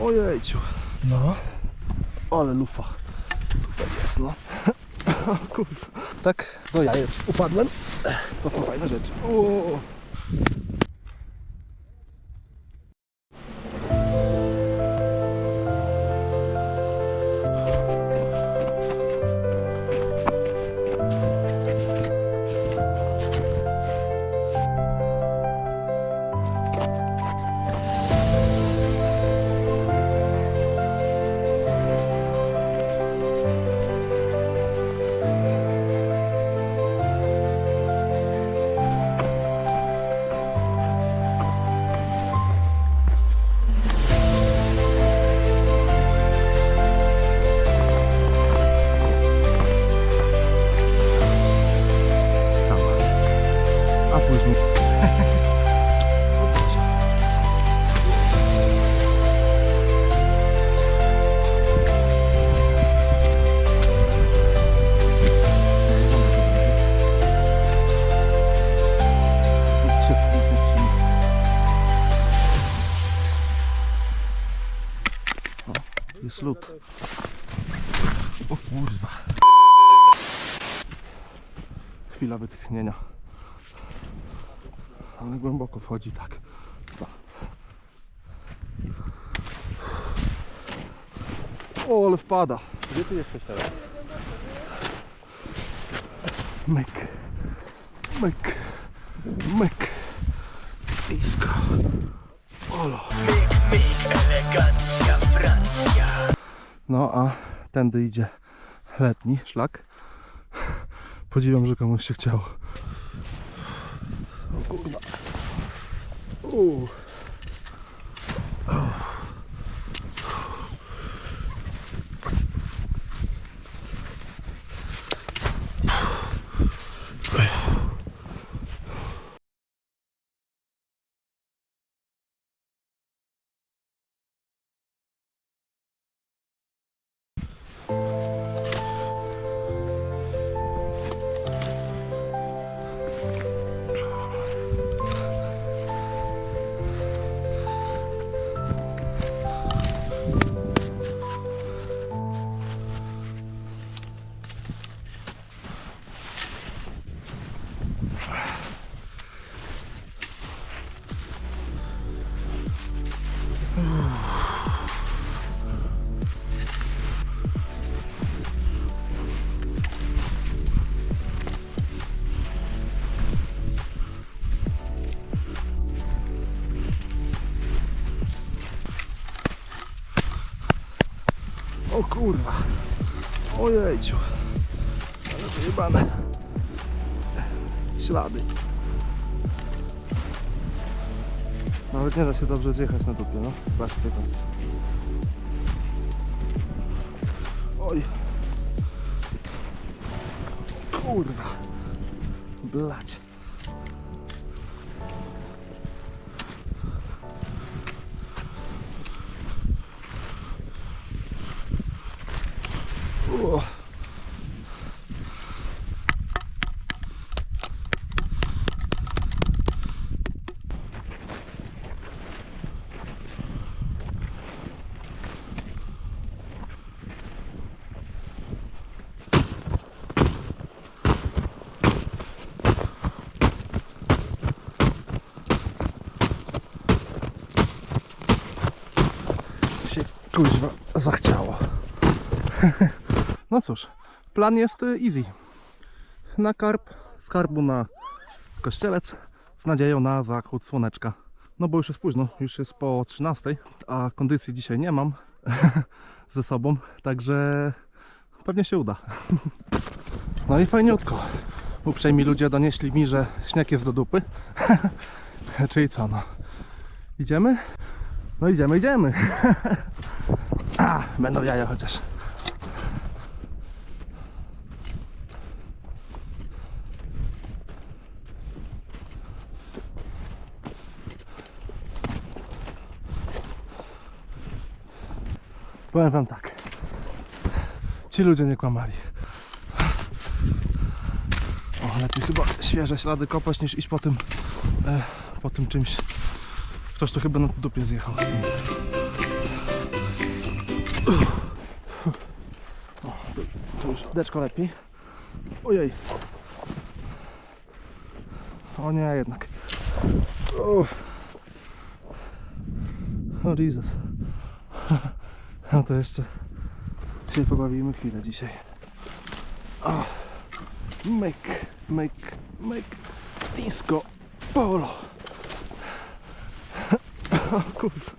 Ojejciu. No. Ale lufa. Tutaj jest, no. Tak, do jajec upadłem. To są fajne rzeczy. O. O kurwa. Chwila wytchnienia. Ale głęboko wchodzi tak. O, ale wpada. Gdzie ty jesteś teraz? Myk. Myk. Myk. Blisko. Olo. No a tędy idzie letni szlak. Podziwiam, że komuś się chciało. O kurwa. Kurwa. Ojejciu. Ale wyjebane. Ślady. Nawet nie da się dobrze zjechać na dupie, no. Patrzcie tam. Oj. Kurwa. Blać. Kuźwa zachciało. No cóż, plan jest y, easy. Na karp, z karbu na kościelec z nadzieją na zachód słoneczka. No bo już jest późno, już jest po 13, a kondycji dzisiaj nie mam ze sobą, także pewnie się uda. No i fajniutko. Uprzejmi ludzie donieśli mi, że śnieg jest do dupy. Czyli co no? Idziemy? No idziemy, idziemy. A, będą jaja chociaż. Powiem wam tak. Ci ludzie nie kłamali. O, lepiej chyba świeże ślady kopać niż iść po tym, e, po tym czymś. Ktoś tu chyba na dupie zjechał. O, tu, już deczko lepiej. Ojej. O nie, jednak. O, o. No to jeszcze się pobawimy chwilę dzisiaj. O. Make, make, make disco polo. O kurwa.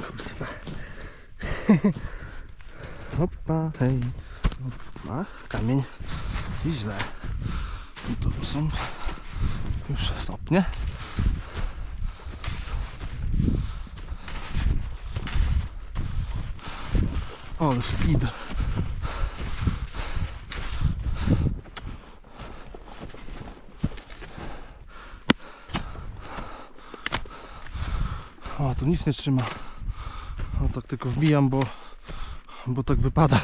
Kurwa. Hoppa, hej. Hoppa, kamień. I źle. Tu są już stopnie. O, ale speed. O, tu nic nie trzyma. No tak tylko wbijam, bo, bo tak wypada.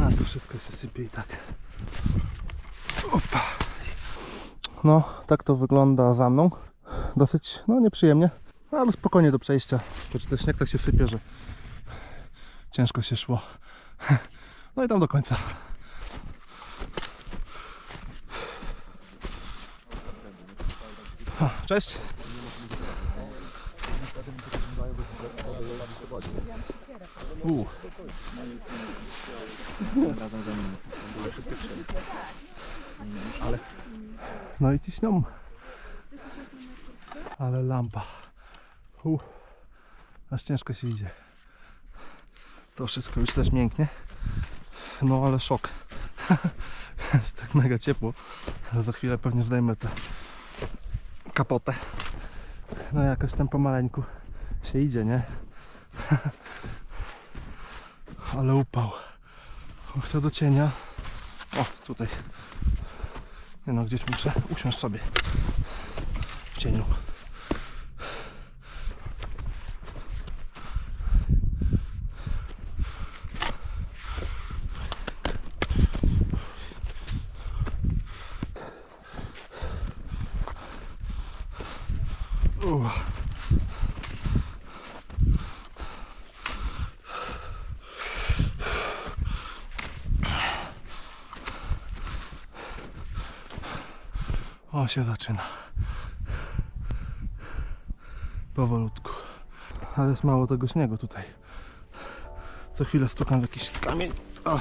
A tu wszystko się sypie i tak. Opa. No, tak to wygląda za mną. Dosyć, no nieprzyjemnie, ale spokojnie do przejścia. Choć ten śnieg tak się sypie, że ciężko się szło. No i tam do końca. Cześć. U. razem ze mną. Były wszystkie trzy. No i ciśnią. Ale lampa. U. Aż ciężko się idzie. To wszystko już też mięknie. No ale szok. Jest tak mega ciepło. Za chwilę pewnie zdejmę tę kapotę. No jakoś tam pomaleńku się idzie, nie? Ale upał. Chcę do cienia. O, tutaj. Nie no, gdzieś muszę usiąść sobie w cieniu. Się zaczyna. Powolutku. Ale jest mało tego śniegu tutaj. Co chwilę stukam w jakiś kamień. A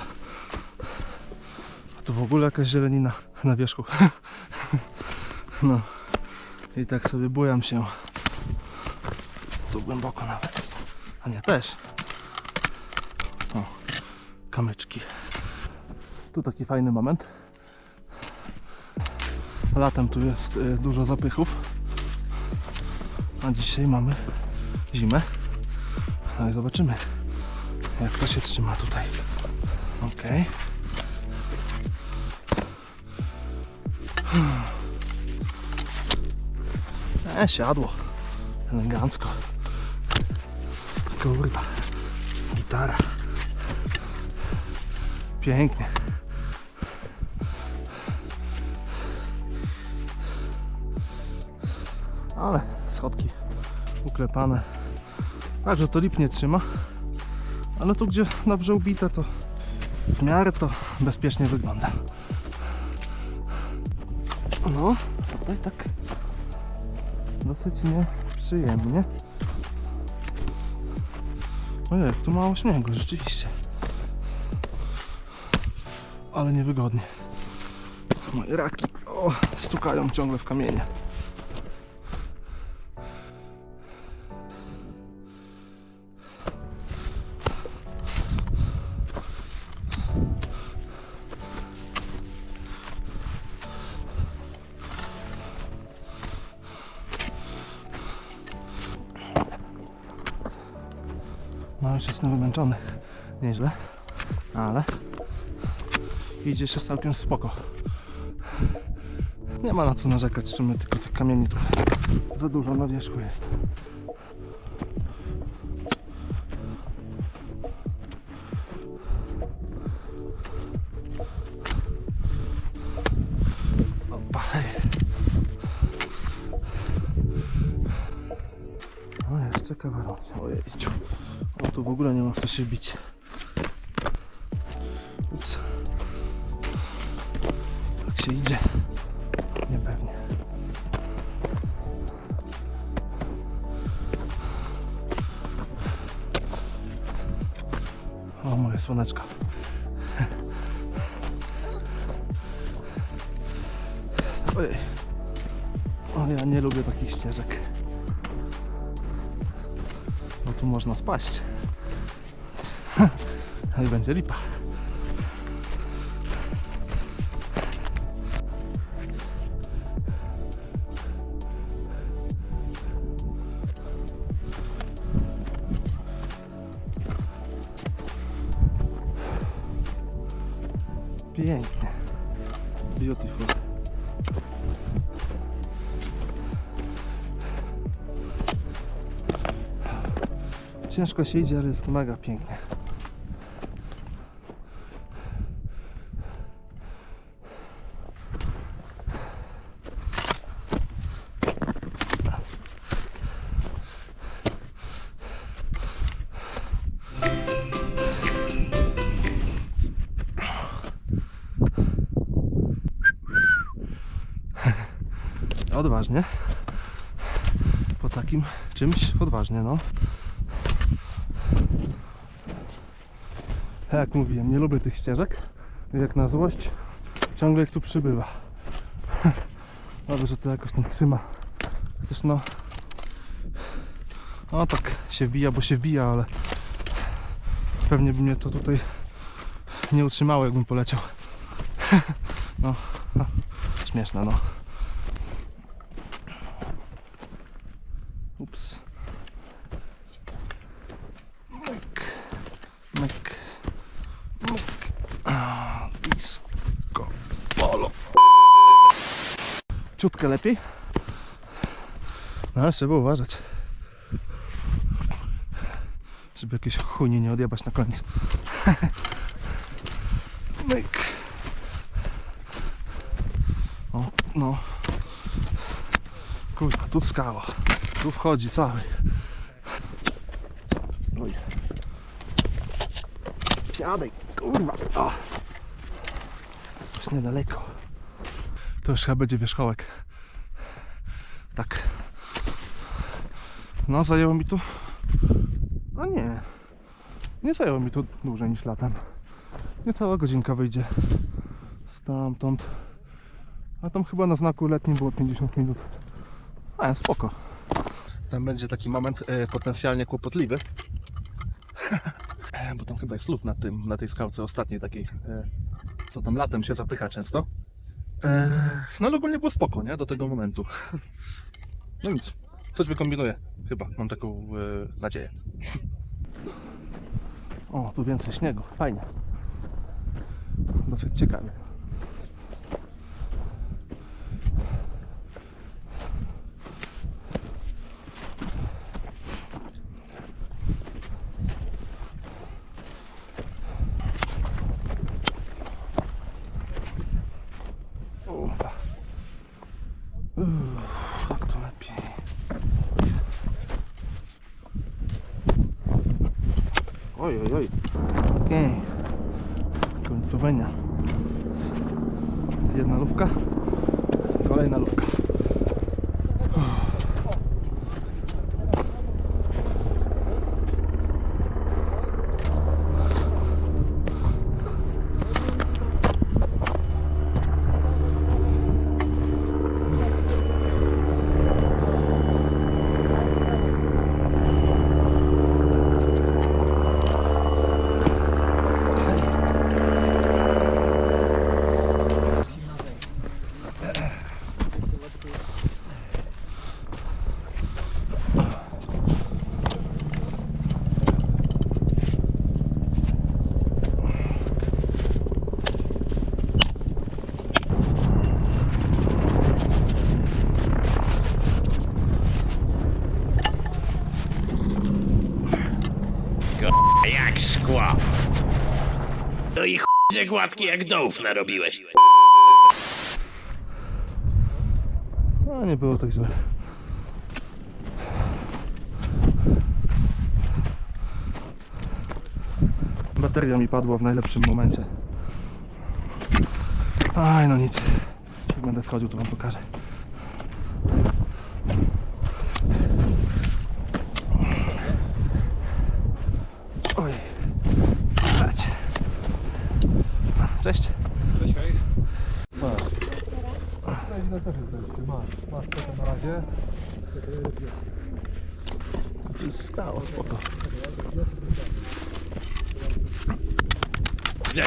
tu w ogóle jakaś zielenina na wierzchu. No. I tak sobie bujam się. Tu głęboko nawet jest. A nie, też. O. Kamyczki. Tu taki fajny moment. Latem tu jest y, dużo zapychów. A dzisiaj mamy zimę. No i zobaczymy, jak to się trzyma tutaj. Ok. E, siadło. Elegancko. Kurwa. Gitara. Pięknie. Ale schodki uklepane. Także to lip nie trzyma. Ale tu gdzie dobrze ubite to w miarę to bezpiecznie wygląda. No, tutaj tak dosyć nieprzyjemnie. Ojej, tu mało śniegu, rzeczywiście. Ale niewygodnie. Moje raki o, stukają ciągle w kamienie. Się całkiem spoko. Nie ma na co narzekać, w tylko tych kamieni trochę za dużo na wierzchu jest. Opa, hej. Jeszcze kawaronie. Ojeździu. O, tu w ogóle nie ma co się bić. Słoneczko. Ojej. O, ja nie lubię takich ścieżek. Bo tu można spaść. No i będzie lipa. Ciężko się idzie, ale jest mega pięknie. Odważnie. Po takim czymś odważnie, no. A Jak mówiłem, nie lubię tych ścieżek. Jak na złość, ciągle ich tu przybywa. Dobrze, że to jakoś tam trzyma. Chociaż no. No tak się wbija, bo się wbija, ale pewnie by mnie to tutaj nie utrzymało, jakbym poleciał. No śmieszne, no. Ups. Myk. Myk. Myk. A, Disco polo. Ciutkę lepiej. No ale trzeba uważać. Żeby jakieś chujnie nie odjebać na końcu. Myk. O, no. Kurwa, tu skała. Tu wchodzi cały. Oj. Siadaj, kurwa. O. Już niedaleko. To już chyba będzie wierzchołek. Tak. No, zajęło mi tu... A nie. Nie zajęło mi to dłużej niż latem. Niecała godzinka wyjdzie. Stamtąd. A tam chyba na znaku letnim było 50 minut. A, spoko. Tam będzie taki moment e, potencjalnie kłopotliwy. Bo tam chyba jest lód na, tym, na tej skałce ostatniej takiej, e, co tam latem się zapycha często. E, no ale ogólnie było spoko, nie? Do tego momentu. No nic, coś wykombinuję. Chyba, mam taką e, nadzieję. O, tu więcej śniegu, fajnie. Dosyć ciekawie. Uff, Tak to lepiej. Oj, oj, oj. Okej. Końcowenia. Jedna lówka. Kolejna lówka. gładki jak dołów narobiłeś. No nie było tak źle. Bateria mi padła w najlepszym momencie. Aj, no nic. Jak będę schodził, to wam pokażę.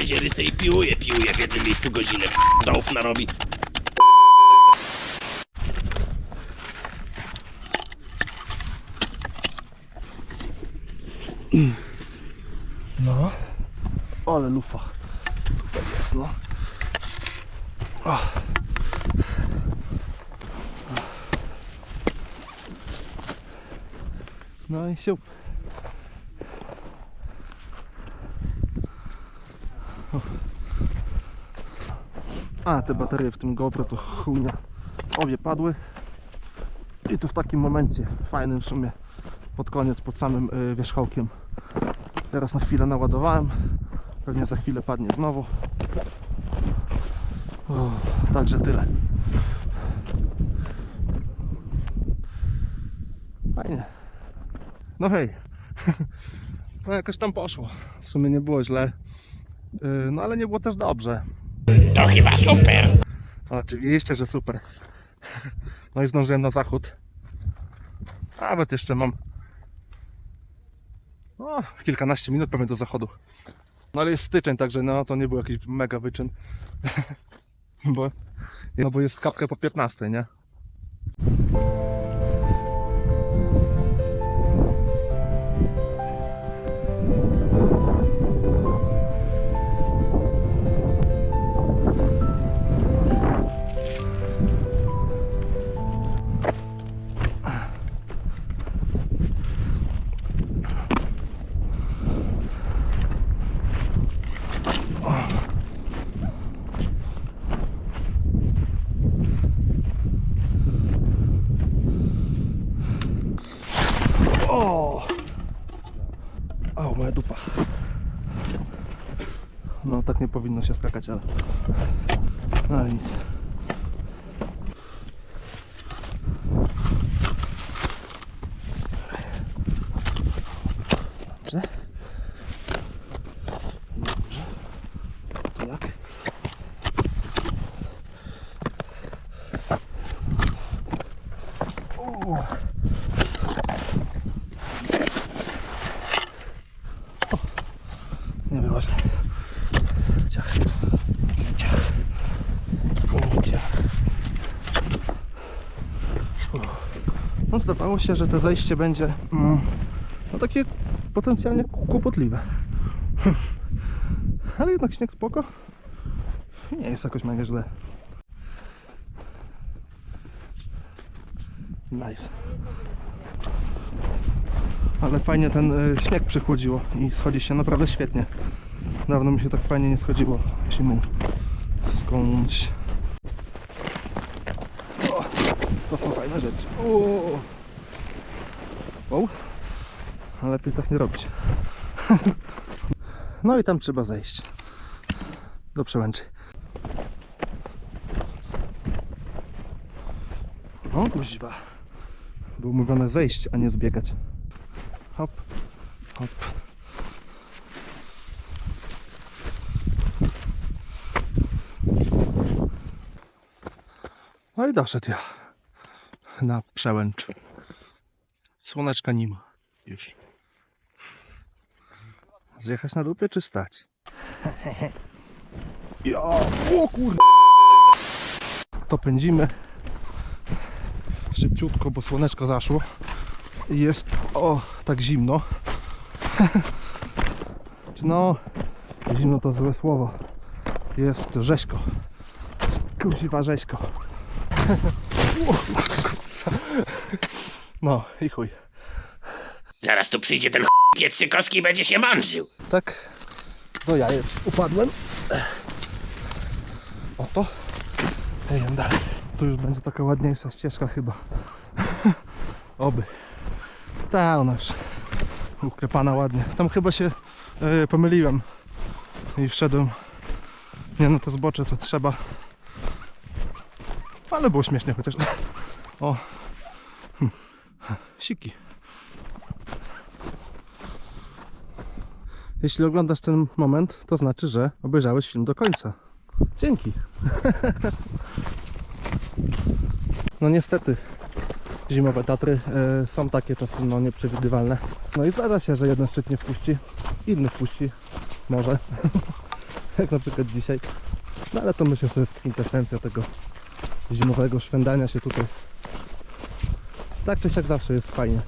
Zaziery se i piłuje, piłuje w jednym miejscu godzinę. Dołów narobi. No. Ale lufa. Tutaj jest, no. O. No i siup. A, te baterie w tym GoPro to chujnia. Obie padły. I tu w takim momencie, fajnym w sumie, pod koniec, pod samym y, wierzchołkiem. Teraz na chwilę naładowałem. Pewnie za chwilę padnie znowu. O, także tyle. Fajnie. No hej. No jakoś tam poszło. W sumie nie było źle. Yy, No ale nie było też dobrze. To chyba super. Oczywiście, że super. No i zdążyłem na zachód. Nawet jeszcze mam no, kilkanaście minut pewnie do zachodu. No ale jest styczeń, także no to nie był jakiś mega wyczyn. bo, no bo jest kapkę po 15, nie? Powinno się skakać, ale... Ale nic. Dobrze. Dobrze. To jak? O! Nie było źle. Ciach. Ciach. Ciach. Uff. Zdawało się, że to zejście będzie mm, no takie potencjalnie kłopotliwe. Ale jednak śnieg spoko. Nie jest jakoś mega źle. Nice. Ale fajnie ten y, śnieg przychłodziło i schodzi się naprawdę świetnie. Dawno mi się tak fajnie nie schodziło zimą. Skądś. To są fajne rzeczy. Wow. A lepiej tak nie robić. No i tam trzeba zejść. Do przełęczy. O, kuźwa. Było mówione zejść, a nie zbiegać. Hop, hop. No i doszedł ja na przełęcz. Słoneczka nie ma już. Zjechać na dupie czy stać? Ja, o kurde. To pędzimy szybciutko, bo słoneczko zaszło jest o tak zimno. No, zimno to złe słowo. Jest rzeźko. Jest kurwa rzeźko. No i chuj. Zaraz tu przyjdzie ten Pietrzykowski i będzie się mądrzył. Tak do jajec upadłem. Oto. Jedziemy dalej. Tu już będzie taka ładniejsza ścieżka chyba. Oby. Ta ona już uklepana ładnie. Tam chyba się Yy, pomyliłem i wszedłem nie no to zbocze to trzeba ale było śmiesznie chociaż o hm. Siki jeśli oglądasz ten moment to znaczy, że obejrzałeś film do końca dzięki no niestety zimowe Tatry e, są takie czasem no, nieprzewidywalne. No i zdarza się, że jeden szczyt nie wpuści, inny wpuści, może, jak na przykład dzisiaj. No ale to myślę, że jest kwintesencja tego zimowego szwendania się tutaj. Tak czy siak zawsze jest fajnie.